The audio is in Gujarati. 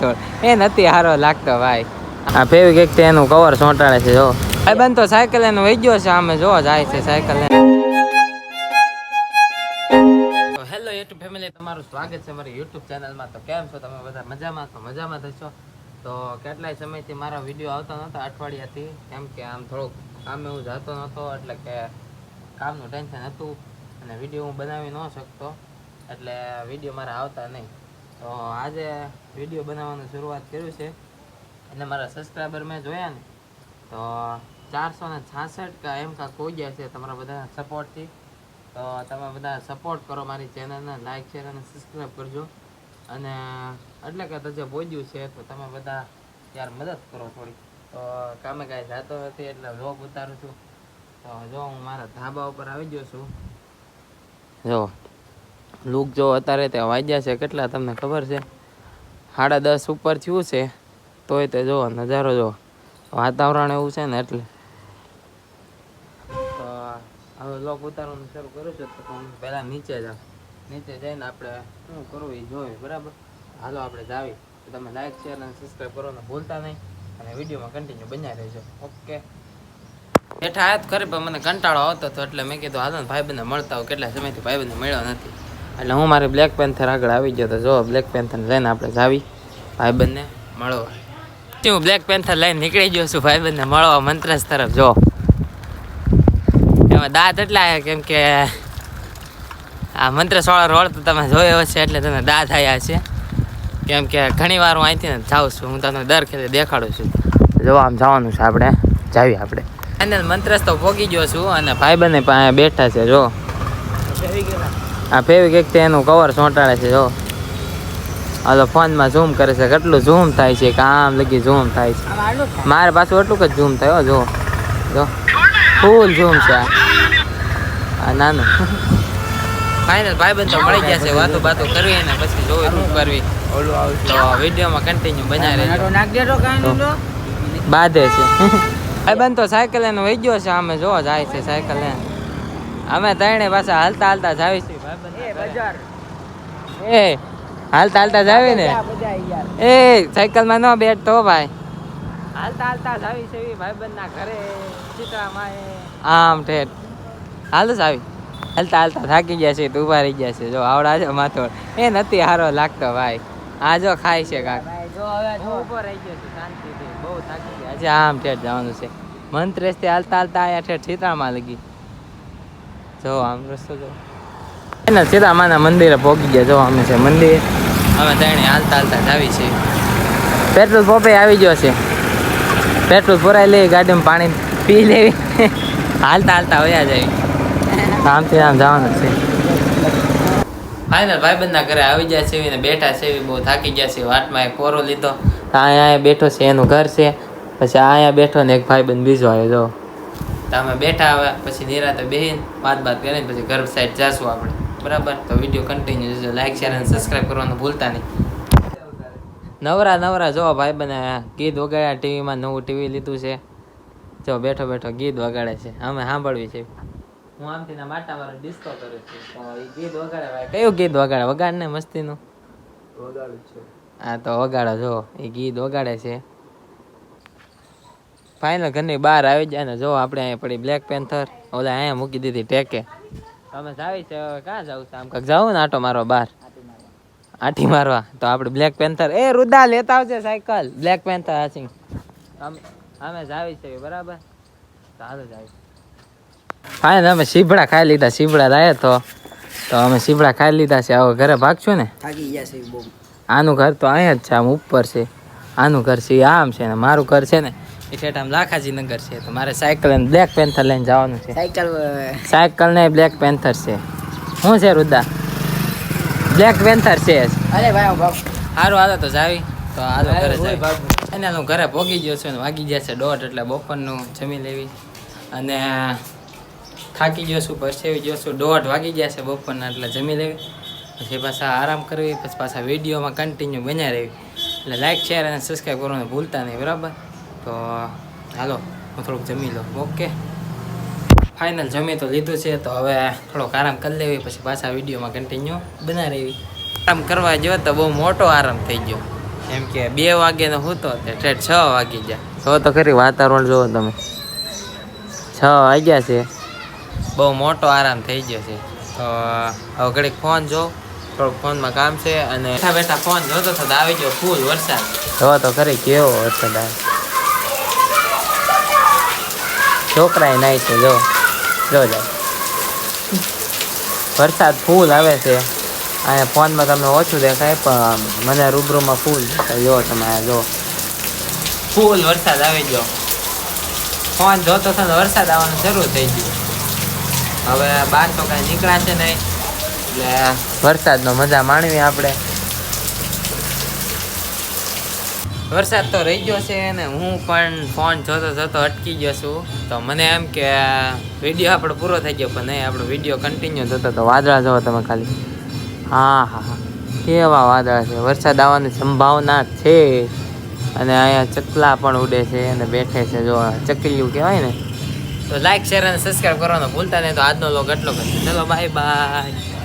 તો એ નથી હારો લાગતો ભાઈ. આ ફેવિક એક એનું કવર ચોંટાડે છે જો. ભાઈ બન તો સાયકલ એનો વહી ગયો છે આમે જો જાય છે સાયકલ હેલો યુટ્યુબ ફેમિલી તમારું સ્વાગત છે મારી યુટ્યુબ ચેનલમાં તો કેમ છો તમે બધા? મજામાં છો? મજામાં થશો તો કેટલાય સમયથી મારા વીડિયો આવતો નહોતો અઠવાડિયાથી. કેમ કે આમ થોડુંક કામે હું જતો નહોતો એટલે કે કામનું ટેન્શન હતું અને વીડિયો હું બનાવી ન શકતો. એટલે વીડિયો મારા આવતા નહીં. તો આજે વીડિયો બનાવવાની શરૂઆત કર્યું છે. અને મારા સબસ્ક્રાઈબર મેં જોયા ને, તો ચારસો ને છાસઠ કા એમ કાંક હોઈ ગયા છે તમારા બધા સપોર્ટથી તો તમે બધા સપોર્ટ કરો મારી ચેનલને લાઈક શેર અને સબસ્ક્રાઈબ કરજો. અને એટલે કે તજે પહોંચ્યું છે, તો તમે બધા યાર મદદ કરો થોડી તો કામે કાંઈ જાતો નથી, એટલે વ્લોગ ઉતારું છું. તો જો હું મારા ધાબા ઉપર આવી ગયો છું. જો લુક જો અત્યારે તે વાગ્યા છે, કેટલા તમને ખબર છે? સાડા દસ ઉપર થયું છે, તોય તે જુઓ નજારો જો વાતાવરણ એવું છે ને એટલે. તો હવે લોક ઉતારવાનું શરૂ કરું છું, તો હું પહેલા નીચે જાઉં. નીચે જઈને આપણે શું કરવું એ જોઈએ બરાબર? હાલો, આપણે જાવી. તમે લાઈક શેર અને સબસ્ક્રાઈબ કરવાનું ભૂલતા નહીં. અને વિડીયોમાં કન્ટિન્યુ બન્યા રહેજો. ઓકે? બેઠા આયાત કરી, પણ મને કંટાળો આવતો હતો, એટલે મેં કીધું, હાલો ને ભાઈબંધને મળતા હોય, કેટલા સમયથી ભાઈબંધને મળ્યો નથી. એટલે હું મારે બ્લેક પેન્થર આગળ આવી ગયો તો જો બ્લેક પેન્થર લઈને આપણે જાવી. ભાઈબંધને મળવા. હું બ્લેક પેન્થર લઈને નીકળી ગયો છું ભાઈબંધને મળવા મંત્રસ તરફ, જો. એમાં દાંત એટલા કેમ કે આ મંત્રસવાળા રોડ તો તમે જોયો હશે એટલે તમને દાંત આવ્યા છે. કેમ કે ઘણી વાર હું અહીંથી જાઉં છું, હું તમને દર ખેલે દેખાડું છું. જો, આમ જવાનું છે આપણે. જાવી આપણે. અને મંત્રસ તો ભોગી ગયો છું અને પણ અહીંયા બેઠા છે, જો. આ ફેવિક એક એનું કવર ચોંટાડે છે જો. હાલો ફોનમાં ઝૂમ કરે છે. કેટલું ઝૂમ થાય છે કે આમ લગી ઝૂમ થાય છે. મારે પાછું એટલું જ ઝૂમ થયો જો. જો. ફૂલ ઝૂમ છે આ. નાનું. ફાઇનલ ભાઈબંધ તો મળી ગયા છે વાતો બાતો કરવી ને પછી જોવી શું કરવી. તો વિડીયોમાં કન્ટિન્યુ બનાવી રહેજો. બાધે છે. ભાઈબંધ તો સાયકલ એનો વહી ગયો છે અમે જો જાય છે સાયકલ એને અમે ત્રણે પાછા હાલતા હાલતા જાવી એ હાલતા હાલતા જાવી ને એ સાયકલમાં ન બેઠ તો ભાઈ. હાલતા હાલતા જાવી છે ભાઈબંધ ના ઘરે ચિત્રામાં આમ ઠેઠ. હાલ જ આવી. હાલતા હાલતા થાકી ગયા છે તો ઊભા રહી ગયા છે. જો આવડા છે માથો એ નથી હારો લાગતો ભાઈ. આ જો ખાય છે કાક. હું ઊભો રહી ગયો છું શાંતિથી. બહુ થાકી ગયા છે. આમ ઠેઠ જવાનું છે. મંત્રેશથી હાલતા હાલતા આયા ઠેઠ ચિત્રામાં લગી. જો આમ રસ્તો જો. એના સીતામાના મંદિરે પહોંચી ગયા જો અમે છે મંદિર. અમે ત્રણે હાલતા હાલતા જાવી છે. પેટ્રોલ પંપે આવી ગયો છે. પેટ્રોલ ભરાઈ લઈ ગાડીમાં પાણી પી લેવી હાલતા હાલતા વયા જાય. આમથી આમ જવાનું છે. ફાઇનલ ભાઈબંધના ઘરે આવી ગયા છે ને બેઠા છે બહુ થાકી ગયા છે વાટમાં એક કોરો લીધો. અહીંયા અહીંયા બેઠો છે એનું ઘર છે. પછી અહીંયા બેઠો ને એક ભાઈબંધ બીજો આવ્યો જો. તો અમે બેઠા હવે પછી નિરાતે બેહીને વાત બાત કરીને પછી ઘર સાઈડ જશું આપણે. બરાબર? તો વીડિયો કન્ટિન્યુ જોજો. લાઈક શેર અને સબસ્ક્રાઈબ કરવાનું ભૂલતા નહીં. નવરા નવરા જો ભાઈ બને ગીત વગાડ્યા ટીવીમાં નવું ટીવી લીધું છે. જો બેઠો બેઠો ગીત વગાડે છે. અમે સાંભળવી છે. હું આમથી માટા મારો ડિસ્કો કરું છું. તો એ ગીત વગાડે ભાઈ. કયું ગીત વગાડે? વગાડ ને મસ્તીનું હા તો વગાડો જો. એ ગીત વગાડે છે. ફાઇનલ ઘરની બહાર આવી જાય ને જો આપણે અહીંયા પડી બ્લેક પેન્થર ઓલા અહીંયા મૂકી દીધી ટેકે. તમે જાવી છે ક્યાં જાવ છે? આમ કાંક જાવ ને આટો મારો બહાર. આટી મારવા. તો આપણે બ્લેક પેન્થર એ રુદા લેતા આવજે સાયકલ. બ્લેક પેન્થર હાસિંગ અમે અમે જાવી છે બરાબર? ચાલો જાવી. હા ને અમે સીભડા ખાઈ લીધા સીભડા લાયા તો. તો અમે સીભડા ખાઈ લીધા છે. હવે ઘરે ભાગશું ને? થાકી ગયા છે બહુ. આનું ઘર તો અહીંયા જ છે આમ ઉપર છે. આનું ઘર છે આમ છે ને મારું ઘર છે ને. એ ઠેઠ આમ લાખાજી નગર છે તો મારે સાયકલ અને બ્લેક પેન્થર લઈને જવાનું છે. સાયકલ સાયકલ ને બ્લેક પેન્થર છે. શું છે રુદા બ્લેક પેન્થર છે અરે ભાઈ સારું હાલો તો જાવી. તો હાલો ઘરે જાય એને હું ઘરે ભોગી ગયો છું ને વાગી ગયા છે દોઢ એટલે બપોરનું જમી લેવી. અને થાકી ગયો છું પરસેવી ગયો છું. દોઢ વાગી ગયા છે બપોરના એટલે જમી લેવી. પછી પાછા આરામ કરવી પછી પાછા વિડીયોમાં કન્ટિન્યુ બન્યા રહેવી. એટલે લાઇક શેર અને સબસ્ક્રાઈબ કરવાનું ભૂલતા નહીં બરાબર? તો હાલો હું થોડુંક જમી લઉં. ઓકે. ફાઇનલ જમી તો લીધું છે તો હવે થોડોક આરામ કરી લેવી પછી પાછા વિડીયોમાં કન્ટિન્યુ બના રહેવી. આરામ કરવા જો તો બહુ મોટો આરામ થઈ ગયો. એમ કે બે વાગ્યાનો હતો તો ઠેઠ છ વાગી ગયા. જો તો ખરી વાતાવરણ જુઓ તમે. છ વાગ્યા છે. બહુ મોટો આરામ થઈ ગયો છે. તો હવે ઘડીક ફોન જો થોડુંક ફોનમાં કામ છે અને બેઠા બેઠા ફોન જોતો તો આવી ગયો ફૂલ વરસાદ. જો તો ખરી કેવો વરસાદ આવે. છોકરાએ નાય છે, જો. જો જાય વરસાદ ફૂલ આવે છે. અહીંયા ફોનમાં તમને ઓછું દેખાય, પણ મને રૂબરૂમાં ફૂલ જો તમે જો. ફૂલ વરસાદ આવી ગયો. ફોન જોતો થાય વરસાદ આવવાનું શરૂ થઈ ગયું. હવે બહાર તો કાંઈ નીકળાશે નહીં. એટલે વરસાદનો મજા માણવી આપણે. વરસાદ તો રહી ગયો છે ને હું પણ ફોન જોતો જોતો અટકી ગયો છું. તો મને એમ કે વીડિયો આપણો પૂરો થઈ ગયો, પણ નહીં, આપણો વીડિયો કન્ટિન્યુ થતો તો વાદળા જોવો તમે ખાલી. હા હા હા. કેવા વાદળા છે? વરસાદ આવવાની સંભાવના છે. અને અહીંયા ચકલા પણ ઉડે છે અને બેઠે છે જો ચકલીયું કહેવાય ને. તો લાઈક શેર અને સબસ્ક્રાઈબ કરવાનો ભૂલતા નહીં. તો આજનો લોગ એટલો કરશે ચલો બાય બાય